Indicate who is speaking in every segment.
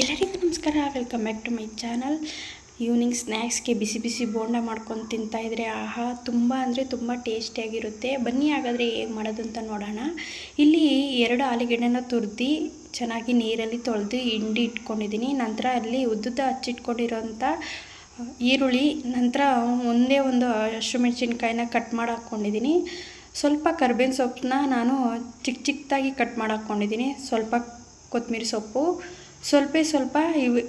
Speaker 1: ಎಲ್ಲರಿಗೂ ನಮಸ್ಕಾರ welcome back to my channel evening ಸ್ನ್ಯಾಕ್ಸ್ಗೆ ಬಿಸಿ ಬಿಸಿ ಬೋಂಡ ಮಾಡ್ಕೊಂಡು ತಿಂತಾ ಇದ್ರೆ ಆಹಾ, ತುಂಬ ಅಂದರೆ ತುಂಬ ಟೇಸ್ಟಿಯಾಗಿರುತ್ತೆ ಬನ್ನಿ ಹಾಗಾದರೆ ಹೇಗೆ ಮಾಡೋದು ಅಂತ ನೋಡೋಣ. ಇಲ್ಲಿ ಎರಡು ಆಲೂಗೆಡ್ಡೆನ ತುರಿದು, ಚೆನ್ನಾಗಿ ನೀರಲ್ಲಿ ತೊಳೆದು ಹಿಂಡಿ ಇಟ್ಕೊಂಡಿದ್ದೀನಿ. ನಂತರ ಅಲ್ಲಿ ಉದ್ದುದ್ದ ಹಚ್ಚಿಟ್ಕೊಂಡಿರೋಂಥ ಈರುಳ್ಳಿ, ನಂತರ ಒಂದೇ ಒಂದು ಹಸಿಮೆಣ್ಸಿನ್ಕಾಯಿನ ಕಟ್ ಮಾಡಿ ಹಾಕ್ಕೊಂಡಿದ್ದೀನಿ. ಸ್ವಲ್ಪ ಕರ್ಬೇವಿನ ಸೊಪ್ಪನ್ನ ನಾನು ಚಿಕ್ಕ ಚಿಕ್ಕದಾಗಿ ಕಟ್ ಮಾಡಿ ಹಾಕ್ಕೊಂಡಿದ್ದೀನಿ. ಸ್ವಲ್ಪ ಕೊತ್ತಂಬರಿ ಸೊಪ್ಪು ಸ್ವಲ್ಪ ಸ್ವಲ್ಪ ಇವು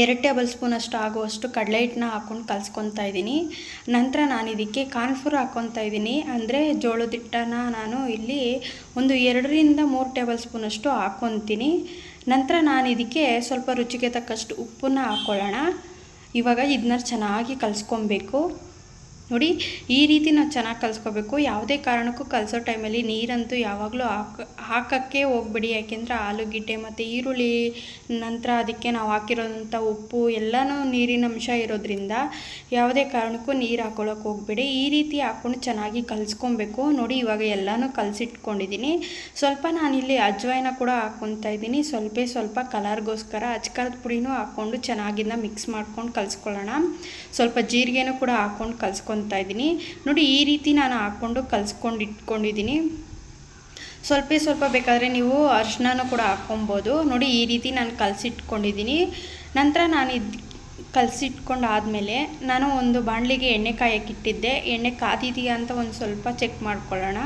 Speaker 1: ಎರಡು ಟೇಬಲ್ ಸ್ಪೂನ್ ಅಷ್ಟು ಆಗುವಷ್ಟು ಕಡಲೆ ಹಿಟ್ಟನ್ನ ಹಾಕ್ಕೊಂಡು ಕಲಿಸ್ಕೊತಾ ಇದ್ದೀನಿ. ನಂತರ ನಾನು ಇದಕ್ಕೆ ಕಾರ್ನ್ಫ್ಲೋರ್ ಹಾಕ್ಕೊತಾ ಇದ್ದೀನಿ. ಅಂದರೆ ಜೋಳದ ಹಿಟ್ಟನ್ನು ನಾನು ಇಲ್ಲಿ ಒಂದು ಎರಡರಿಂದ ಮೂರು ಟೇಬಲ್ ಸ್ಪೂನ್ ಅಷ್ಟು ಹಾಕ್ಕೊತೀನಿ. ನಂತರ ನಾನು ಇದಕ್ಕೆ ಸ್ವಲ್ಪ ರುಚಿಗೆ ತಕ್ಕಷ್ಟು ಉಪ್ಪನ್ನು ಹಾಕ್ಕೊಳ್ಳೋಣ. ಇವಾಗ ಇದನ್ನ ಚೆನ್ನಾಗಿ ಕಲಿಸ್ಕೊಬೇಕು. ನೋಡಿ, ಈ ರೀತಿ ನಾವು ಚೆನ್ನಾಗಿ ಕಲಿಸ್ಕೋಬೇಕು. ಯಾವುದೇ ಕಾರಣಕ್ಕೂ ಕಲಿಸೋ ಟೈಮಲ್ಲಿ ನೀರಂತೂ ಯಾವಾಗಲೂ ಹಾಕ, ಹಾಕೋಕ್ಕೆ ಹೋಗ್ಬೇಡಿ. ಯಾಕೆಂದರೆ ಆಲೂಗೆಡ್ಡೆ ಮತ್ತು ಈರುಳ್ಳಿ ನಂತರ ಅದಕ್ಕೆ ನಾವು ಹಾಕಿರೋಂಥ ಉಪ್ಪು ಎಲ್ಲನೂ ನೀರಿನ ಅಂಶ ಇರೋದ್ರಿಂದ ಯಾವುದೇ ಕಾರಣಕ್ಕೂ ನೀರು ಹಾಕೊಳ್ಳೋಕೆ ಹೋಗ್ಬೇಡಿ. ಈ ರೀತಿ ಹಾಕ್ಕೊಂಡು ಚೆನ್ನಾಗಿ ಕಲಿಸ್ಕೊಬೇಕು. ನೋಡಿ, ಇವಾಗ ಎಲ್ಲನೂ ಕಲಸಿಟ್ಕೊಂಡಿದ್ದೀನಿ ಸ್ವಲ್ಪ ನಾನಿಲ್ಲಿ ಅಜ್ವಾಯಿನ ಕೂಡ ಹಾಕ್ಕೊತಾ ಇದ್ದೀನಿ ಸ್ವಲ್ಪ ಸ್ವಲ್ಪ ಕಲರ್ಗೋಸ್ಕರ ಅಚ್ಕಾರದ ಪುಡಿನೂ ಹಾಕ್ಕೊಂಡು ಚೆನ್ನಾಗಿಂದ ಮಿಕ್ಸ್ ಮಾಡ್ಕೊಂಡು ಕಲಿಸ್ಕೊಳ್ಳೋಣ. ಸ್ವಲ್ಪ ಜೀರಿಗೆನೂ ಕೂಡ ಹಾಕ್ಕೊಂಡು ಕಲಿಸ್ಕೊಂಡು ಇದ್ದೀನಿ. ನೋಡಿ, ಈ ರೀತಿ ನಾನು ಹಾಕ್ಕೊಂಡು ಕಲಿಸ್ಕೊಂಡು ಇಟ್ಕೊಂಡಿದ್ದೀನಿ. ಸ್ವಲ್ಪ ಸ್ವಲ್ಪ ಬೇಕಾದರೆ ನೀವು ಅರ್ಶಿನೂ ಕೂಡ ಹಾಕ್ಕೊಬೋದು. ನೋಡಿ, ಈ ರೀತಿ ನಾನು ಕಲಸಿಟ್ಕೊಂಡಿದ್ದೀನಿ. ನಂತರ ನಾನು ಇದು ಕಲಸಿಟ್ಕೊಂಡು ಆದಮೇಲೆ ನಾನು ಒಂದು ಬಾಣಲಿಗೆ ಎಣ್ಣೆ ಕಾಯಕ್ಕಿಟ್ಟಿದ್ದೆ ಎಣ್ಣೆ ಕಾದಿದೆಯಾ ಅಂತ ಒಂದು ಸ್ವಲ್ಪ ಚೆಕ್ ಮಾಡ್ಕೊಳ್ಳೋಣ.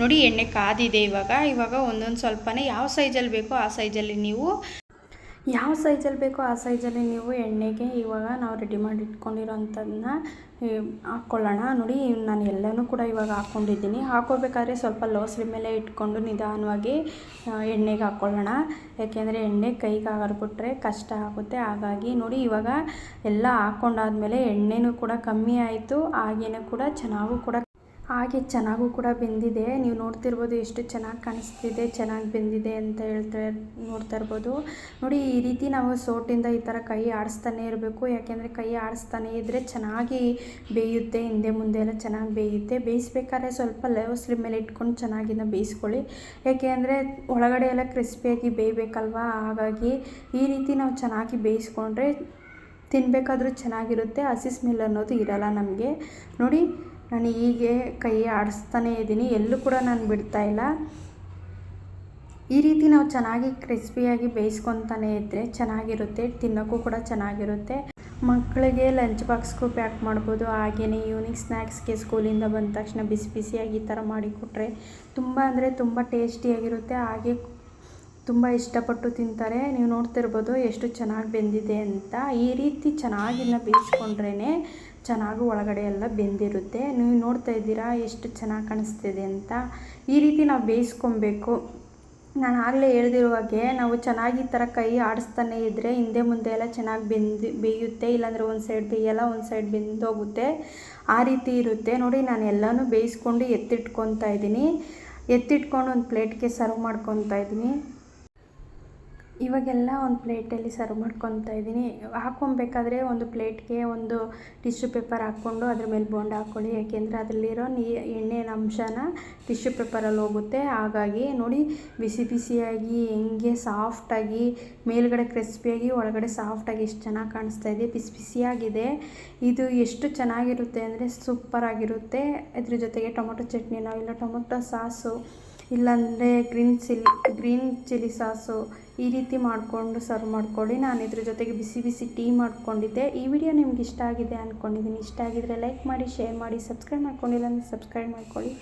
Speaker 1: ನೋಡಿ, ಎಣ್ಣೆ ಕಾದಿದೆ ಇವಾಗ. ಇವಾಗ ಒಂದೊಂದು ಸ್ವಲ್ಪನೇ ಯಾವ ಸೈಜಲ್ಲಿ ಬೇಕೋ ಆ ಸೈಜಲ್ಲಿ ನೀವು ಯಾವ ಸೈಜಲ್ಲಿ ಬೇಕೋ ಆ ಸೈಜಲ್ಲಿ ನೀವು ಎಣ್ಣೆಗೆ ಇವಾಗ ನಾವು ರೆಡಿ ಮಾಡಿ ಇಟ್ಕೊಂಡಿರೋಂಥದ್ದನ್ನ ಹಾಕ್ಕೊಳ್ಳೋಣ. ನೋಡಿ, ನಾನು ಎಲ್ಲನೂ ಕೂಡ ಇವಾಗ ಹಾಕ್ಕೊಂಡಿದ್ದೀನಿ. ಹಾಕೋಬೇಕಾದ್ರೆ ಸ್ವಲ್ಪ ಲೋ ಮೇಲೆ ಇಟ್ಕೊಂಡು ನಿಧಾನವಾಗಿ ಎಣ್ಣೆಗೆ ಹಾಕ್ಕೊಳ್ಳೋಣ. ಯಾಕೆಂದರೆ ಎಣ್ಣೆ ಕೈಗೆ ಹರ್ಬಿಟ್ರೆ ಕಷ್ಟ ಆಗುತ್ತೆ. ಹಾಗಾಗಿ ನೋಡಿ, ಇವಾಗ ಎಲ್ಲ ಹಾಕ್ಕೊಂಡಾದ್ಮೇಲೆ ಎಣ್ಣೆನೂ ಕೂಡ ಕಮ್ಮಿ ಆಯಿತು. ಹಾಗೇನೂ ಕೂಡ ಚೆನ್ನಾಗೂ ಕೂಡ ಹಾಗೆ ಚೆನ್ನಾಗೂ ಕೂಡ ಬೆಂದಿದೆ. ನೀವು ನೋಡ್ತಿರ್ಬೋದು ಎಷ್ಟು ಚೆನ್ನಾಗಿ ಕಾಣಿಸ್ತಿದೆ, ಚೆನ್ನಾಗಿ ಬೆಂದಿದೆ ಅಂತ ಹೇಳ್ತಾ ನೋಡ್ತಾ ಇರ್ಬೋದು. ನೋಡಿ, ಈ ರೀತಿ ನಾವು ಸೋಟಿಂದ ಈ ಥರ ಕೈ ಆಡಿಸ್ತಾನೆ ಇರಬೇಕು. ಯಾಕೆಂದರೆ ಕೈ ಆಡಿಸ್ತಾನೆ ಇದ್ದರೆ ಚೆನ್ನಾಗಿ ಬೇಯುತ್ತೆ, ಹಿಂದೆ ಮುಂದೆ ಎಲ್ಲ ಚೆನ್ನಾಗಿ ಬೇಯುತ್ತೆ. ಬೇಯಿಸ್ಬೇಕಾದ್ರೆ ಸ್ವಲ್ಪ ಲೆವ್ ಸ್ಲಿಮ್ ಮೇಲೆ ಇಟ್ಕೊಂಡು ಚೆನ್ನಾಗಿನ ಬೇಯಿಸ್ಕೊಳ್ಳಿ. ಯಾಕೆಂದರೆ ಒಳಗಡೆ ಎಲ್ಲ ಕ್ರಿಸ್ಪಿಯಾಗಿ ಬೇಯಬೇಕಲ್ವಾ? ಹಾಗಾಗಿ ಈ ರೀತಿ ನಾವು ಚೆನ್ನಾಗಿ ಬೇಯಿಸ್ಕೊಂಡ್ರೆ ತಿನ್ನಬೇಕಾದ್ರೂ ಚೆನ್ನಾಗಿರುತ್ತೆ. ಹಸಿ ಸ್ಮೆಲ್ ಅನ್ನೋದು ಇರಲ್ಲ ನಮಗೆ. ನೋಡಿ ನಾನು ಹೀಗೆ ಕೈ ಆಡಿಸ್ತಾನೇ ಇದ್ದೀನಿ, ಎಲ್ಲೂ ಕೂಡ ನಾನು ಬಿಡ್ತಾ ಇಲ್ಲ. ಈ ರೀತಿ ನಾವು ಚೆನ್ನಾಗಿ ಕ್ರಿಸ್ಪಿಯಾಗಿ ಬೇಯಿಸ್ಕೊತಾನೆ ಇದ್ದರೆ ಚೆನ್ನಾಗಿರುತ್ತೆ, ತಿನ್ನೋಕ್ಕೂ ಕೂಡ ಚೆನ್ನಾಗಿರುತ್ತೆ. ಮಕ್ಕಳಿಗೆ ಲಂಚ್ ಬಾಕ್ಸ್ಗೂ ಪ್ಯಾಕ್ ಮಾಡ್ಬೋದು ಹಾಗೆಯೇ ಈವ್ನಿಂಗ್ ಸ್ನ್ಯಾಕ್ಸ್ಗೆ ಸ್ಕೂಲಿಂದ ಬಂದ ತಕ್ಷಣ ಬಿಸಿ ಬಿಸಿಯಾಗಿ ಈ ಥರ ಮಾಡಿಕೊಟ್ರೆ ತುಂಬ ಅಂದರೆ ತುಂಬ ಟೇಸ್ಟಿಯಾಗಿರುತ್ತೆ, ಹಾಗೆ ತುಂಬ ಇಷ್ಟಪಟ್ಟು ತಿಂತಾರೆ. ನೀವು ನೋಡ್ತಿರ್ಬೋದು ಎಷ್ಟು ಚೆನ್ನಾಗಿ ಬೆಂದಿದೆ ಅಂತ. ಈ ರೀತಿ ಚೆನ್ನಾಗಿನ್ನ ಬೇಯಿಸ್ಕೊಂಡ್ರೇ ಚೆನ್ನಾಗಿ ಒಳಗಡೆ ಎಲ್ಲ ಬೆಂದಿರುತ್ತೆ. ನೀವು ನೋಡ್ತಾ ಇದ್ದೀರಾ ಎಷ್ಟು ಚೆನ್ನಾಗಿ ಕಾಣಿಸ್ತಿದೆ ಅಂತ. ಈ ರೀತಿ ನಾವು ಬೇಯಿಸ್ಕೊಬೇಕು. ನಾನು ಆಗಲೇ ಹೇಳ್ದಿರುವಾಗೆ ನಾವು ಚೆನ್ನಾಗಿ ಈ ಥರ ಕೈ ಆಡಿಸ್ತಾನೆ ಇದ್ದರೆ ಹಿಂದೆ ಮುಂದೆ ಎಲ್ಲ ಚೆನ್ನಾಗಿ ಬೆಂದು ಬೇಯುತ್ತೆ, ಇಲ್ಲಾಂದರೆ ಒಂದು ಸೈಡ್ ಬೇಯಲ್ಲ ಒಂದು ಸೈಡ್ ಬೆಂದೋಗುತ್ತೆ. ಆ ರೀತಿ ಇರುತ್ತೆ. ನೋಡಿ, ನಾನು ಎಲ್ಲನೂ ಬೇಯಿಸ್ಕೊಂಡು ಎತ್ತಿಟ್ಕೊತಾ ಇದ್ದೀನಿ. ಎತ್ತಿಟ್ಕೊಂಡು ಒಂದು ಪ್ಲೇಟ್ಗೆ ಸರ್ವ್ ಮಾಡ್ಕೊತಾ ಇದ್ದೀನಿ. ಇವಾಗೆಲ್ಲ ಒಂದು ಪ್ಲೇಟಲ್ಲಿ ಸರ್ವ್ ಮಾಡ್ಕೊತಾ ಇದ್ದೀನಿ. ಹಾಕ್ಕೊಬೇಕಾದ್ರೆ ಒಂದು ಪ್ಲೇಟ್ಗೆ ಒಂದು ಟಿಶ್ಯೂ ಪೇಪರ್ ಹಾಕ್ಕೊಂಡು ಅದ್ರ ಮೇಲೆ ಬೋಂಡ ಹಾಕ್ಕೊಳ್ಳಿ. ಯಾಕೆಂದರೆ ಅದರಲ್ಲಿರೋ ನೀ ಎಣ್ಣೆನ ಅಂಶನ ಟಿಶ್ಯೂ ಪೇಪರಲ್ಲಿ ಹೋಗುತ್ತೆ. ಹಾಗಾಗಿ ನೋಡಿ, ಬಿಸಿ ಬಿಸಿಯಾಗಿ, ಹೆಂಗೆ ಸಾಫ್ಟಾಗಿ, ಮೇಲುಗಡೆ ಕ್ರಿಸ್ಪಿಯಾಗಿ, ಒಳಗಡೆ ಸಾಫ್ಟಾಗಿ ಎಷ್ಟು ಚೆನ್ನಾಗಿ ಕಾಣಿಸ್ತಾ ಇದೆ. ಬಿಸಿ ಬಿಸಿಯಾಗಿದೆ. ಇದು ಎಷ್ಟು ಚೆನ್ನಾಗಿರುತ್ತೆ ಅಂದರೆ ಸೂಪರಾಗಿರುತ್ತೆ. ಇದ್ರ ಜೊತೆಗೆ ಟೊಮೊಟೊ ಚಟ್ನಿನೋ ಇಲ್ಲ ಟೊಮೊಟೊ ಸಾಸು ಇಲ್ಲಾಂದರೆ green chilli green chilli sauce ಈ ರೀತಿ ಮಾಡಿಕೊಂಡು ಸರ್ವ್ ಮಾಡ್ಕೊಳ್ಳಿ. ನಾನು ಇದ್ರ ಜೊತೆಗೆ ಬಿಸಿ ಬಿಸಿ ಟೀ ಮಾಡ್ಕೊಂಡಿದ್ದೆ. ಈ ವಿಡಿಯೋ ನಿಮ್ಗೆ ಇಷ್ಟ ಆಗಿದೆ ಅಂದ್ಕೊಂಡಿದ್ದೀನಿ ಇಷ್ಟ ಆಗಿದರೆ ಲೈಕ್ ಮಾಡಿ ಶೇರ್ ಮಾಡಿ ಸಬ್ಸ್ಕ್ರೈಬ್ ಮಾಡ್ಕೊಂಡಿಲ್ಲ ಅಂದರೆ ಸಬ್ಸ್ಕ್ರೈಬ್ ಮಾಡ್ಕೊಳ್ಳಿ.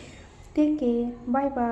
Speaker 1: ಟೇಕ್ ಕೇರ್ ಬಾಯ್ ಬಾಯ್